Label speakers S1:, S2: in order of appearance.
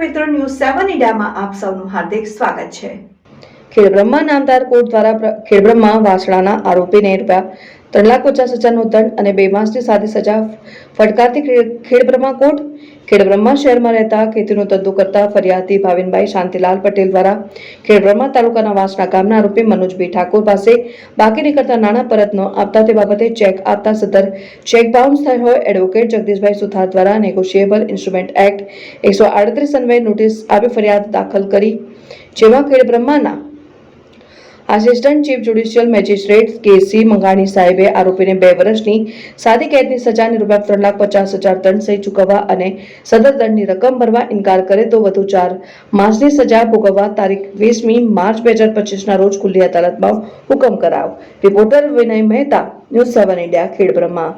S1: મિત્રો ન્યૂઝ સેવન ઇન્ડિયામાં આપ સૌનું હાર્દિક સ્વાગત છે.
S2: ખેડબ્રહ્મા નામદાર કોર્ટ દ્વારા ખેડબ્રહ્મા વાસણાના આરોપીને રૂપિયા ત્રણ લાખ પચાસ હજારનો દંડ અને બે માસની સાદી સજા ફટકારતી ખેડબ્રહ્મા કોર્ટ ખેડબ્રહ્મા શહેરમાં રહેતા ખેતીનો ધંધો કરતા ફરિયાદી ભાવિનભાઈ શાંતિલાલ પટેલ દ્વારા ખેડબ્રહ્મા તાલુકાના વાસણા ગામના આરોપી મનોજભાઈ ઠાકોર પાસે બાકી નીકળતા નાણાં પરત ન આપતા તે બાબતે ચેક આપતા સદર ચેક બાઉન્સ થયો હોય એડવોકેટ જગદીશભાઈ સુથાર દ્વારા નેગોશિયેબલ ઇન્સ્ટ્રુમેન્ટ એક્ટ એકસો આડત્રીસ અન્વયે નોટિસ આપી ફરિયાદ દાખલ કરી, જેમાં ખેડબ્રહ્માના assistant chief judicial magistrate K C Mangani સાહેબે આરોપીને બે વર્ષની સાદી કેદની સજાની રૂપિયા ત્રણ લાખ પચાસ હજાર દંડ સહી ચૂકવવા અને સદર દંડની રકમ ભરવા ઇનકાર કરે તો વધુ ચાર માસની સજા ભોગવવા તારીખ વીસમી માર્ચ બે હજાર પચીસના રોજ ખુલ્લી અદાલતમાં હુકમ કરાયો. Reporter Vinay Mehta, news seven India, Khedbrahma.